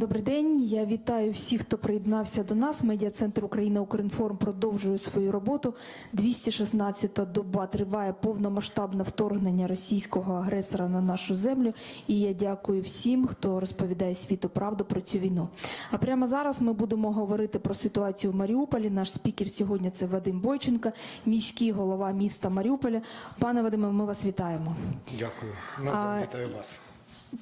Добрий день. Я вітаю всіх, хто приєднався до нас. Медіа-центр Україна Укрінформ продовжує свою роботу. 216-та доба триває повномасштабне вторгнення російського агресора на нашу землю. І я дякую всім, хто розповідає світу правду про цю війну. А прямо зараз ми будемо говорити про ситуацію в Маріуполі. Наш спікер сьогодні це Вадим Бойченко, міський голова міста Маріуполя. Пане Вадиме, ми вас вітаємо. Дякую. Назад вітаю вас.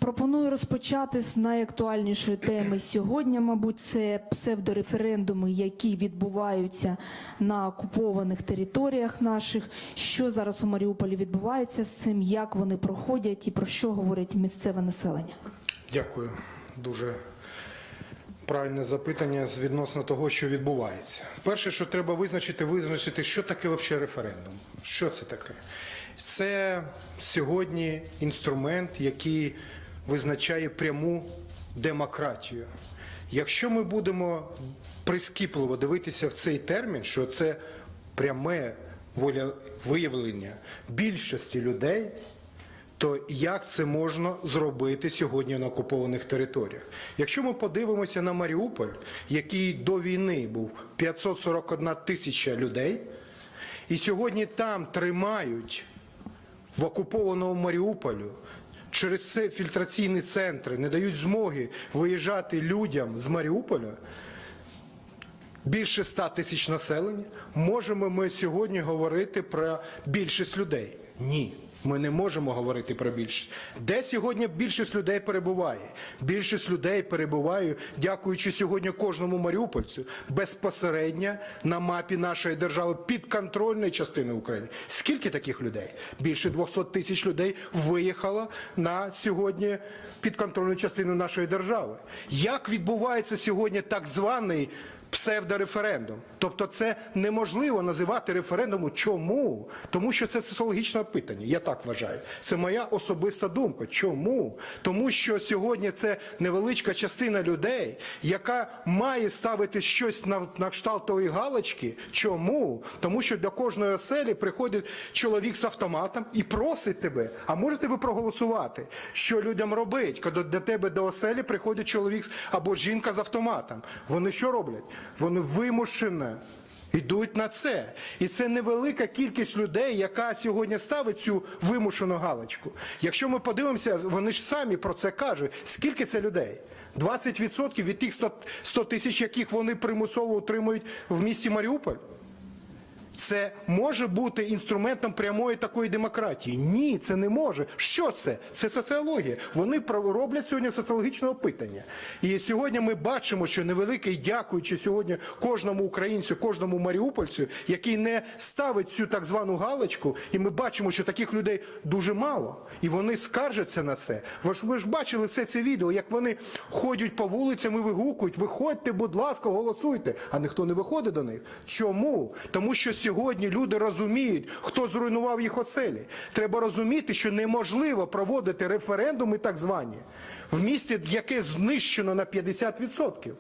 Пропоную розпочати з найактуальнішої теми сьогодні. Мабуть, це псевдореферендуми, які відбуваються на окупованих територіях наших. Що зараз у Маріуполі відбувається з цим, як вони проходять і про що говорить місцеве населення? Дякую. Дуже правильне запитання відносно того, що відбувається. Перше, що треба визначити, визначити, що таке взагалі референдум. Що це таке? Це сьогодні інструмент, який визначає пряму демократію. Якщо ми будемо прискіпливо дивитися в цей термін, що це пряме волевиявлення більшості людей, то як це можна зробити сьогодні на окупованих територіях? Якщо ми подивимося на Маріуполь, який до війни був 541 тисяча людей, і сьогодні там тримають в окупованому Маріуполю через це фільтраційні центри, не дають змоги виїжджати людям з Маріуполя. Більше 100 тисяч населення. Можемо ми сьогодні говорити про більшість людей? Ні. Ми не можемо говорити про більшість. Де сьогодні більшість людей перебуває? Більшість людей перебуває, дякуючи сьогодні кожному маріупольцю, безпосередньо на мапі нашої держави підконтрольної частини України. Скільки таких людей? Більше 200 тисяч людей виїхало на сьогодні підконтрольну частину нашої держави. Як відбувається сьогодні так званий псевдореферендум. Тобто це неможливо називати референдумом. Чому? Тому що це соціологічне опитання. Я так вважаю. Це моя особиста думка. Чому? Тому що сьогодні це невеличка частина людей, яка має ставити щось на, на кшталт тої галочки. Чому? Тому що до кожної оселі приходить чоловік з автоматом і просить тебе, а можете ви проголосувати, що людям робить, коли до тебе до оселі приходить чоловік або жінка з автоматом. Вони що роблять? Вони вимушено йдуть на це. І це невелика кількість людей, яка сьогодні ставить цю вимушену галочку. Якщо ми подивимося, вони ж самі про це кажуть. Скільки це людей? 20% від тих 100 100 тисяч, яких вони примусово утримують в місті Маріуполь? Це може бути інструментом прямої такої демократії? Ні, це не може. Що це? Це соціологія. Вони роблять сьогодні соціологічне опитання. І сьогодні ми бачимо, що невеликий, дякуючи сьогодні кожному українцю, кожному маріупольцю, який не ставить цю так звану галочку, і ми бачимо, що таких людей дуже мало, і вони скаржаться на це. Ви ж бачили все це відео, як вони ходять по вулицям і вигукують: виходьте, будь ласка, голосуйте. А ніхто не виходить до них. Чому? Тому що сьогодні люди розуміють, хто зруйнував їх оселі. Треба розуміти, що неможливо проводити референдуми, так звані, в місті, яке знищено на 50%.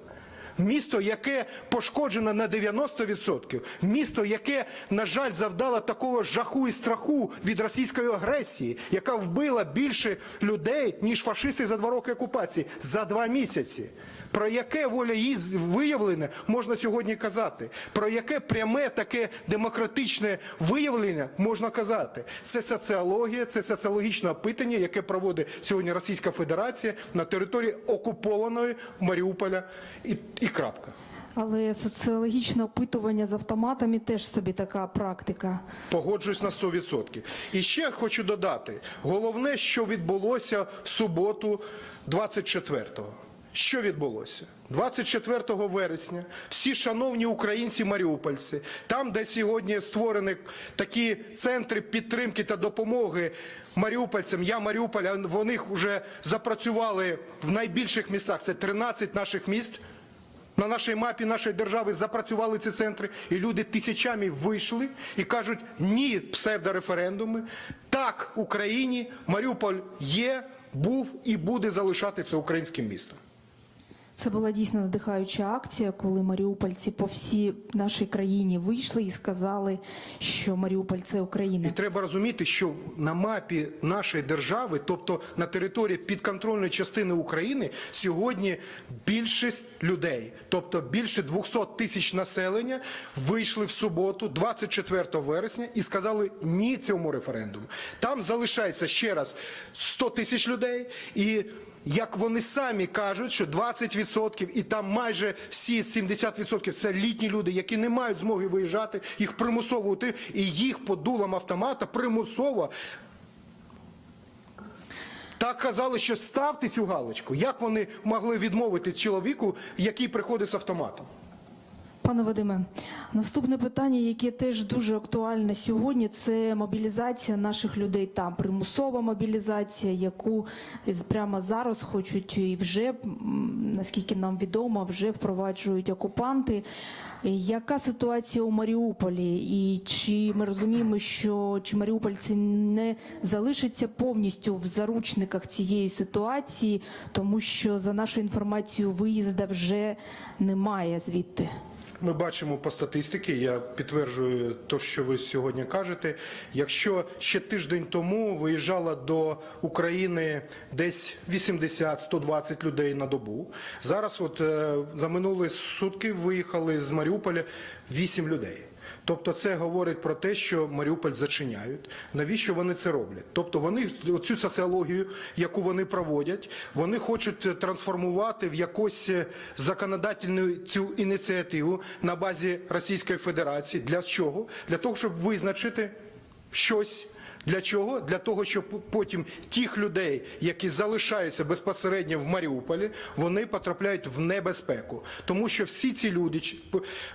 Місто, яке пошкоджено на 90%. Місто, яке, на жаль, завдало такого жаху і страху від російської агресії, яка вбила більше людей, ніж фашисти за два роки окупації за два місяці. Про яке воля її виявлення можна сьогодні казати? Про яке пряме таке демократичне виявлення можна казати? Це соціологія, це соціологічне опитання, яке проводить сьогодні Російська Федерація на території окупованої Маріуполя і, і крапка. Але соціологічне опитування з автоматами теж собі така практика. Погоджуюсь на 100%. І ще хочу додати: головне, що відбулося в суботу, 24-го. Що відбулося? 24 вересня всі шановні українці маріупольці, там, де сьогодні створені такі центри підтримки та допомоги маріупольцям, я Маріуполя, вони вже запрацювали в найбільших містах. Це 13 наших міст. На нашій мапі нашої держави запрацювали ці центри, і люди тисячами вийшли і кажуть ні псевдореферендуми. Так Україні Маріуполь є, був і буде залишатися українським містом. Це була дійсно надихаюча акція, коли маріупольці по всій нашій країні вийшли і сказали, що Маріуполь це І Україна. треба розуміти, що на мапі нашої держави, тобто на території підконтрольної частини України, сьогодні більшість людей, тобто більше 200 тисяч населення, вийшли в суботу, 24 вересня, і сказали ні цьому референдуму. Там залишається ще раз 100 тисяч людей і. Як вони самі кажуть, що 20% і там майже всі 70% це літні люди, які не мають змоги виїжджати, їх примусово ути- і їх по дулам автомата примусово. Так казали, що ставте цю галочку. Як вони могли відмовити чоловіку, який приходить з автоматом? Пане Вадиме, наступне питання, яке теж дуже актуальне сьогодні, це мобілізація наших людей там. Примусова мобілізація, яку прямо зараз хочуть і вже, наскільки нам відомо, вже впроваджують окупанти. Яка ситуація у Маріуполі? І чи ми розуміємо, що чи маріупольці не залишаться повністю в заручниках цієї ситуації, тому що за нашою інформацією виїзда вже немає звідти? Ми бачимо по статистиці, я підтверджую те, що ви сьогодні кажете. Якщо ще тиждень тому виїжджало до України десь 80-120 людей на добу, зараз от е, за минулі сутки виїхали з Маріуполя 8 людей. Тобто це говорить про те, що Маріуполь зачиняють. Навіщо вони це роблять? Тобто вони цю соціологію, яку вони проводять, вони хочуть трансформувати в якусь е, законодательну цю ініціативу на базі Російської Федерації. Для чого? Для того, щоб визначити щось. Для чого? Для того, щоб потім тих людей, які залишаються безпосередньо в Маріуполі, вони потрапляють в небезпеку. Тому що всі ці люди,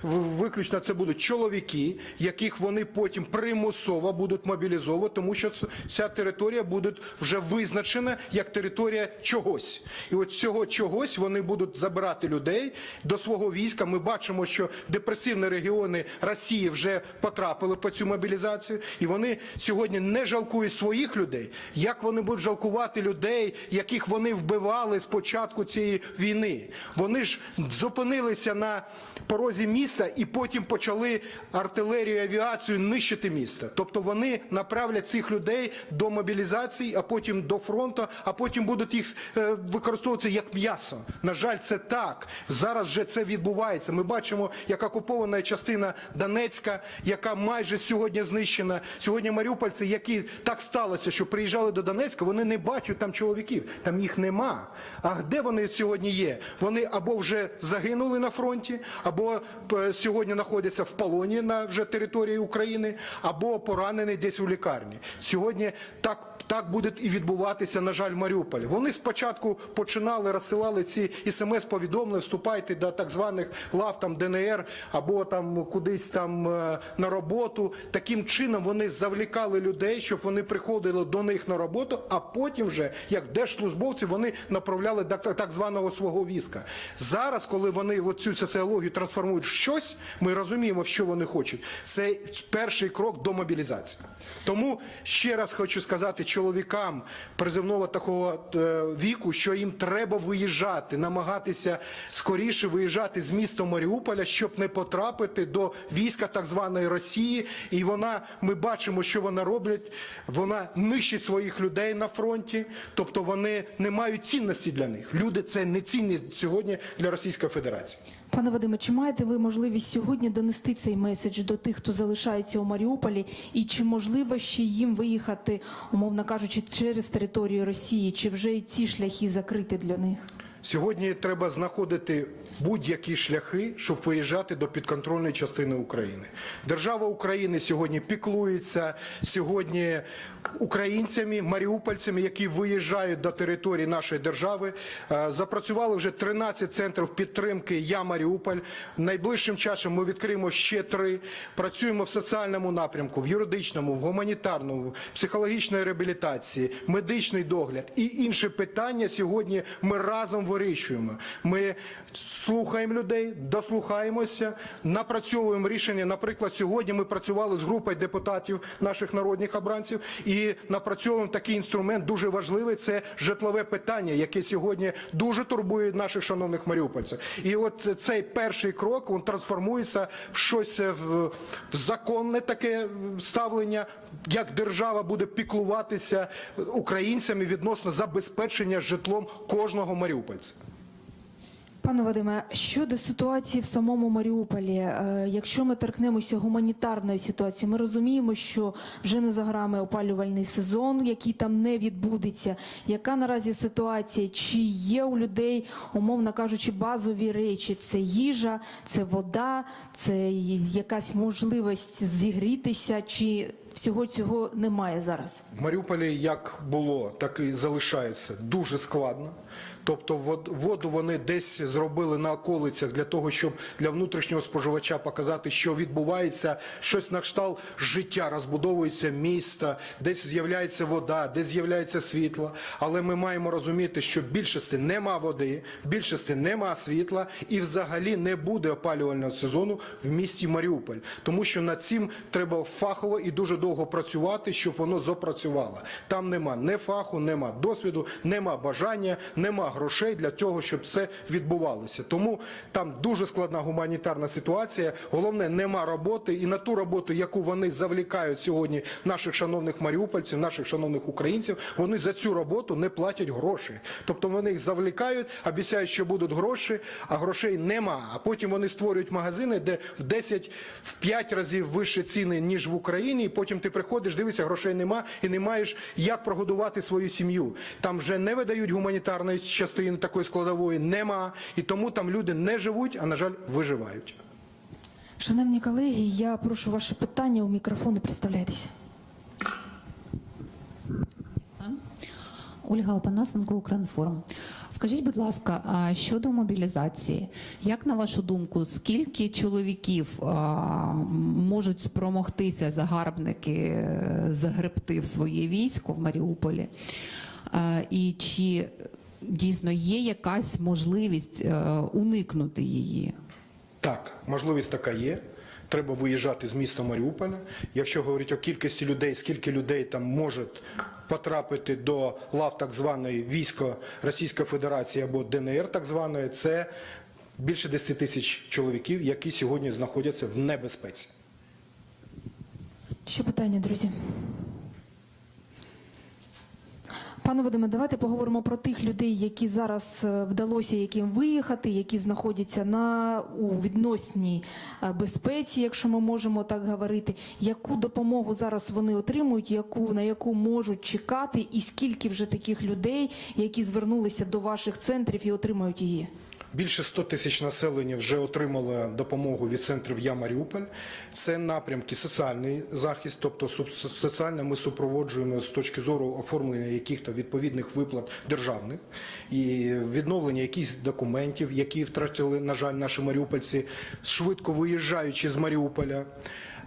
виключно це будуть чоловіки, яких вони потім примусово будуть мобілізовувати, тому що ця територія буде вже визначена як територія чогось. І от цього чогось вони будуть забирати людей до свого війська. Ми бачимо, що депресивні регіони Росії вже потрапили по цю мобілізацію, і вони сьогодні не жалкують своїх людей. Як вони будуть жалкувати людей, яких вони вбивали з початку цієї війни? Вони ж зупинилися на порозі міста і потім почали артилерію, авіацію нищити місто. Тобто вони направлять цих людей до мобілізації, а потім до фронту, а потім будуть їх е, використовувати як м'ясо. На жаль, це так. Зараз вже це відбувається. Ми бачимо, як окупована частина Донецька, яка майже сьогодні знищена. Сьогодні маріупольці, які так сталося, що приїжджали до Донецька, вони не бачать там чоловіків, там їх нема. А де вони сьогодні є? Вони або вже загинули на фронті, або е, сьогодні знаходяться в полоні на вже території України, або поранені десь у лікарні. Сьогодні так. Так буде і відбуватися, на жаль, в Маріуполі. Вони спочатку починали, розсилали ці смс-повідомлення, вступайте до так званих лав там ДНР або там кудись там е, на роботу. Таким чином вони завлікали людей, щоб вони приходили до них на роботу, а потім вже, як держслужбовці, вони направляли так званого свого війська. Зараз, коли вони цю соціологію трансформують в щось, ми розуміємо, що вони хочуть. Це перший крок до мобілізації. Тому ще раз хочу сказати чоловікам призивного такого е, віку, що їм треба виїжджати, намагатися скоріше виїжджати з міста Маріуполя, щоб не потрапити до війська так званої Росії. І вона, ми бачимо, що вона роблять. Вона нищить своїх людей на фронті, тобто вони не мають цінності для них. Люди це не цінність сьогодні для Російської Федерації. Пане Вадиме, чи маєте ви можливість сьогодні донести цей меседж до тих, хто залишається у Маріуполі, і чи можливо ще їм виїхати, умовно кажучи, через територію Росії, чи вже і ці шляхи закриті для них? Сьогодні треба знаходити будь-які шляхи, щоб виїжджати до підконтрольної частини України. Держава України сьогодні піклується сьогодні українцями, маріупольцями, які виїжджають до території нашої держави. Е, Запрацювали вже 13 центрів підтримки Я Маріуполь. Найближчим часом ми відкриємо ще три. Працюємо в соціальному напрямку, в юридичному, в гуманітарному, психологічної реабілітації, медичний догляд і інші питання. Сьогодні ми разом вирішуємо. Ми слухаємо людей, дослухаємося, напрацьовуємо рішення. Наприклад, сьогодні ми працювали з групою депутатів наших народних обранців і напрацьовуємо такий інструмент дуже важливий. Це житлове питання, яке сьогодні дуже турбує наших шановних маріупольців. І от цей перший крок він трансформується в щось е, в, законне таке ставлення, як держава буде піклуватися українцями відносно забезпечення житлом кожного маріупольця. Пане Вадиме, щодо ситуації в самому Маріуполі, е, якщо ми торкнемося гуманітарної ситуації, ми розуміємо, що вже не за грами опалювальний сезон, який там не відбудеться. Яка наразі ситуація? Чи є у людей, умовно кажучи, базові речі? Це їжа, це вода, це якась можливість зігрітися, чи всього цього немає зараз? В Маріуполі як було, так і залишається дуже складно. Тобто воду вони десь зробили на околицях для того, щоб для внутрішнього споживача показати, що відбувається, щось на кшталт життя, розбудовується місто, десь з'являється вода, десь з'являється світло. Але ми маємо розуміти, що більшості нема води, більшості нема світла і взагалі не буде опалювального сезону в місті Маріуполь. Тому що над цим треба фахово і дуже довго працювати, щоб воно запрацювало. Там нема не фаху, нема досвіду, нема бажання, нема грошей для того, щоб це відбувалося. Тому там дуже складна гуманітарна ситуація. Головне, нема роботи, і на ту роботу, яку вони завлікають сьогодні наших шановних маріупольців, наших шановних українців, вони за цю роботу не платять гроші. Тобто вони їх завлікають, обіцяють, що будуть гроші, а грошей нема. А потім вони створюють магазини, де в 10, в 5 разів вище ціни, ніж в Україні. І потім ти приходиш, дивишся, грошей нема і не маєш як прогодувати свою сім'ю. Там вже не видають гуманітарної частини такої складової, нема. І тому там люди не живуть, а на жаль, виживають. Шановні колеги, я прошу ваше питання у мікрофон і представляйтеся. Ольга Опанасенко, Укрінформ. Скажіть, будь ласка, щодо мобілізації, як на вашу думку, скільки чоловіків можуть спромогтися загарбники е, загребти в своє військо в Маріуполі? І чи дійсно є якась можливість е, уникнути її? Так, можливість така є. Треба виїжджати з міста Маріуполя. Якщо говорити о кількості людей, скільки людей там може потрапити до лав так званої військо Російської Федерації або ДНР, так званої, це більше 10 тисяч чоловіків, які сьогодні знаходяться в небезпеці. Ще питання, друзі. Пане Вадиме, давайте поговоримо про тих людей, які зараз е, вдалося яким виїхати, які знаходяться на у відносній е, безпеці, якщо ми можемо так говорити. Яку допомогу зараз вони отримують, яку на яку можуть чекати, і скільки вже таких людей, які звернулися до ваших центрів і отримають її? Більше 100 тисяч населення вже отримало допомогу від центрів Я Маріуполь. Це напрямки соціальний захист, тобто соціально ми супроводжуємо з точки зору оформлення яких-то відповідних виплат державних і відновлення якихось документів, які втратили, на жаль, наші маріупольці, швидко виїжджаючи з Маріуполя.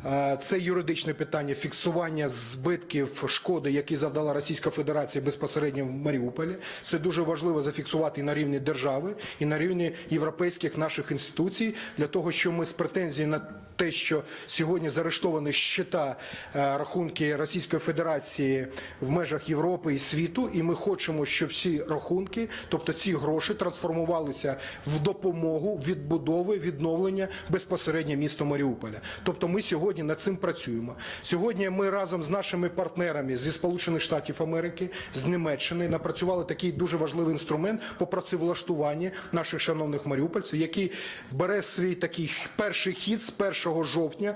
Е, Це юридичне питання фіксування збитків шкоди, які завдала Російська Федерація безпосередньо в Маріуполі. Це дуже важливо зафіксувати і на рівні держави, і на рівні європейських наших інституцій, для того, щоб ми з претензії на те, що сьогодні заарештовані щита е, рахунки Російської Федерації в межах Європи і світу, і ми хочемо, щоб всі рахунки, тобто ці гроші, трансформувалися в допомогу відбудови, відновлення безпосередньо міста Маріуполя. Тобто ми сьогодні над цим працюємо. Сьогодні ми разом з нашими партнерами зі Сполучених Штатів Америки, з Німеччини напрацювали такий дуже важливий інструмент по працевлаштуванні наших шановних маріупольців, який бере свій такий перший хід з 1 жовтня.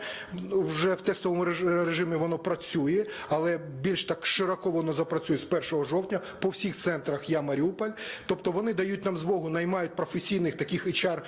Вже в тестовому режимі воно працює, але більш так широко воно запрацює з 1 жовтня по всіх центрах Я Маріуполь. Тобто вони дають нам змогу, наймають професійних таких HR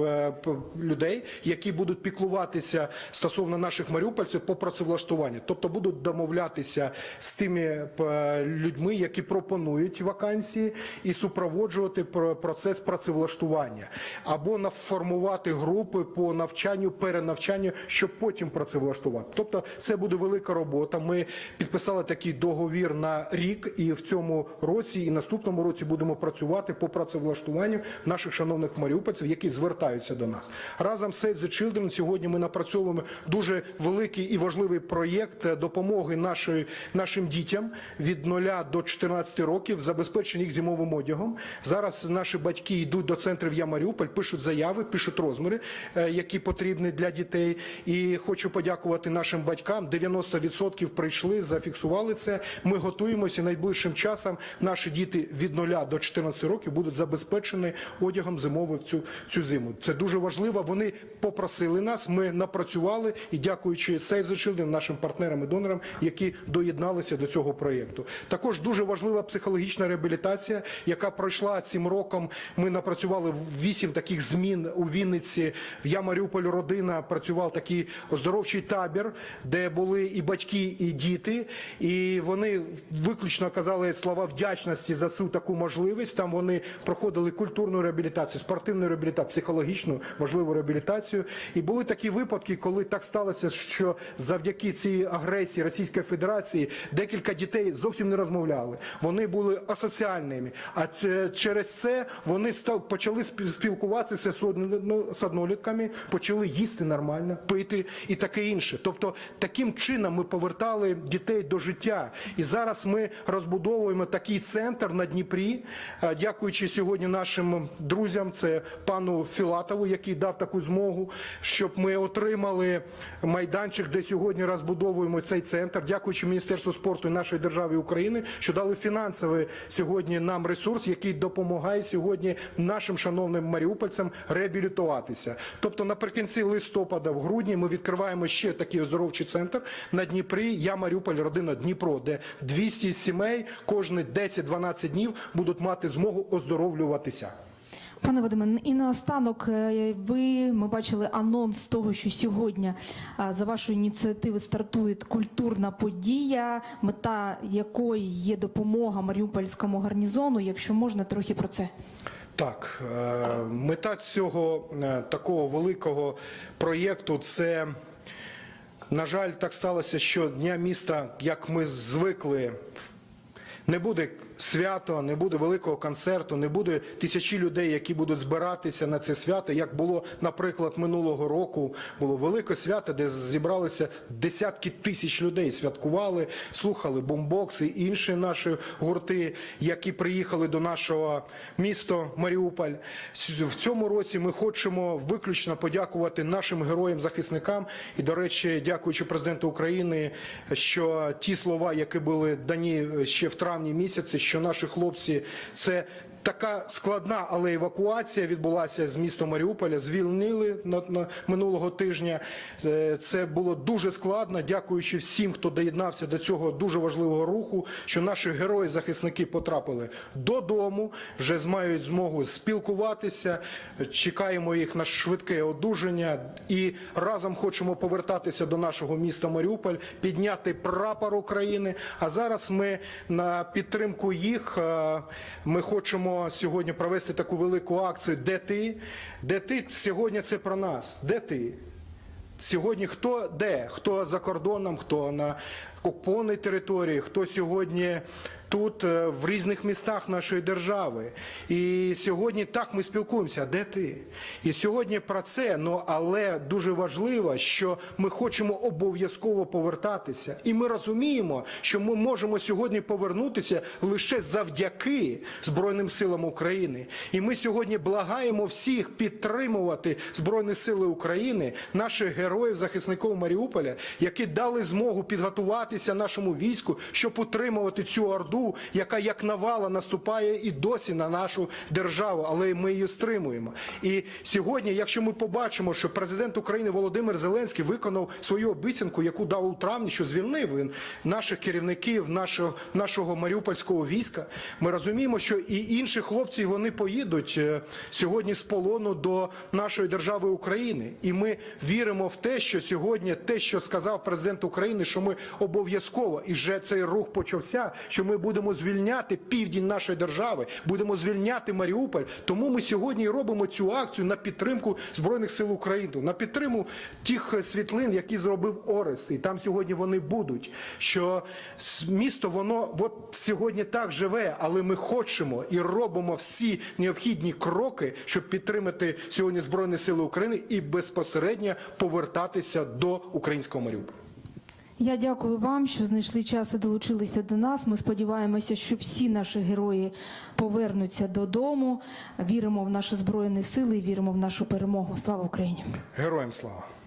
е, людей, які будуть піклуватися стосовно наших маріупольців по працевлаштуванню. Тобто будуть домовлятися з тими е, людьми, які пропонують вакансії, і супроводжувати про- процес працевлаштування або наформувати групи по навчанню, перенавчанню, щоб потім працевлаштувати. Тобто, це буде велика робота. Ми підписали такий договір на рік, і в цьому році і наступному році будемо працювати по працевлаштуванню наших шановних маріупольців, які звертаються до нас. Разом Save the Children сьогодні ми напрацьовуємо дуже великий і важливий проєкт допомоги нашої, нашим дітям від 0 до 14 років, забезпечення їх зимовим одягом. Зараз наші батьки йдуть до центрів Я Маріуполь, пишуть заяви, пишуть розміри, е, які потрібні для дітей. І хочу подякувати нашим батькам. 90% прийшли, зафіксували це. Ми готуємося найближчим часом. Наші діти від 0 до 14 років будуть забезпечені одягом зимовим в цю, цю зиму. Це дуже важливо. Вони попросили нас. Ми напрацювали і дякуючи Save the Children, нашим партнерам і донорам, які доєдналися до цього проєкту. Також дуже важлива психологічна реабілітація, яка пройшла цим роком. Ми напрацювали вісім таких змін у Вінниці. Я Маріуполь родина працював такий оздоровчий табір, де були і батьки, і діти. І вони виключно казали слова вдячності за цю таку можливість. Там вони проходили культурну реабілітацію, спортивну реабілітацію, психологічну важливу реабілітацію. І були такі випадки, коли так сталося, що завдяки цій агресії Російської Федерації декілька дітей зовсім не розмовляли. Вони були асоціальними. А через це вони став, почали спі- спілкуватися з однолітками, почали їсти нормально, пити і таке інше. Тобто таким чином ми повертали дітей до життя. І зараз ми розбудовуємо такий центр на Дніпрі, е, дякуючи сьогодні нашим друзям, це пану Філатову, який дав таку змогу, щоб ми отримали майданчик, де сьогодні розбудовуємо цей центр. Дякуючи Міністерству спорту і нашої держави України, що дали фінансовий сьогодні нам ресурс, який допомагає сьогодні нашим шановним маріупольцям реабілітуватися. Тобто, наприкінці листопада, в грудні, ми відкриваємо ще такий оздоровчий центр на Дніпрі. Я Маріуполь, родина Дніпро, де 200 сімей кожні 10-12 днів будуть мати змогу оздоровлюватися. Пане Вадиме, і наостанок е, ви ми бачили анонс того, що сьогодні за вашої ініціативи стартує культурна подія, мета якої є допомога Маріупольському гарнізону. Якщо можна, трохи про це. Так, е, мета цього е, такого великого проєкту це, на жаль, так сталося, що Дня міста, як ми звикли, не буде свято, не буде великого концерту, не буде тисячі людей, які будуть збиратися на це свято. Як було, наприклад, минулого року, було велике свято, де зібралися десятки тисяч людей, святкували, слухали бомбокси інші наші гурти, які приїхали до нашого міста Маріуполь. В цьому році ми хочемо виключно подякувати нашим героям-захисникам. І, до речі, дякуючи президенту України, що ті слова, які були дані ще в травні місяці, що наші хлопці це. Така складна, але евакуація відбулася з міста Маріуполя. Звільнили на, на минулого тижня. Е, Це було дуже складно. Дякуючи всім, хто доєднався до цього дуже важливого руху, що наші герої-захисники потрапили додому, вже мають змогу спілкуватися. Чекаємо їх на швидке одужання і разом хочемо повертатися до нашого міста Маріуполь, підняти прапор України. А зараз ми на підтримку їх е, ми хочемо сьогодні провести таку велику акцію. Де ти? Де ти сьогодні це про нас? Де ти? Сьогодні хто де? Хто за кордоном, хто на окупованій території, хто сьогодні тут, е, в різних містах нашої держави. І сьогодні так ми спілкуємося. Де ти? І сьогодні про це, ну але дуже важливо, що ми хочемо обов'язково повертатися. І ми розуміємо, що ми можемо сьогодні повернутися лише завдяки Збройним силам України. І ми сьогодні благаємо всіх підтримувати Збройні Сили України, наших героїв, захисників Маріуполя, які дали змогу підготуватися нашому війську, щоб утримувати цю орду, яка як навала наступає і досі на нашу державу, але ми її стримуємо. І сьогодні, якщо ми побачимо, що президент України Володимир Зеленський виконав свою обіцянку, яку дав у травні, що звільнив він наших керівників, нашого, нашого маріупольського війська, ми розуміємо, що і інші хлопці вони поїдуть е, сьогодні з полону до нашої держави України. І ми віримо в те, що сьогодні те, що сказав президент України, що ми обов'язково і вже цей рух почався, що ми будемо звільняти південь нашої держави, будемо звільняти Маріуполь. Тому ми сьогодні робимо цю акцію на підтримку збройних сил України, на підтримку тих світлин, які зробив Орест. І там сьогодні вони будуть. Що місто воно от сьогодні так живе, але ми хочемо і робимо всі необхідні кроки, щоб підтримати сьогодні збройні сили України і безпосередньо повертатися до українського Маріуполя. Я дякую вам, що знайшли час і долучилися до нас. Ми сподіваємося, що всі наші герої повернуться додому. Віримо в наші збройні сили, віримо в нашу перемогу. Слава Україні! Героям слава!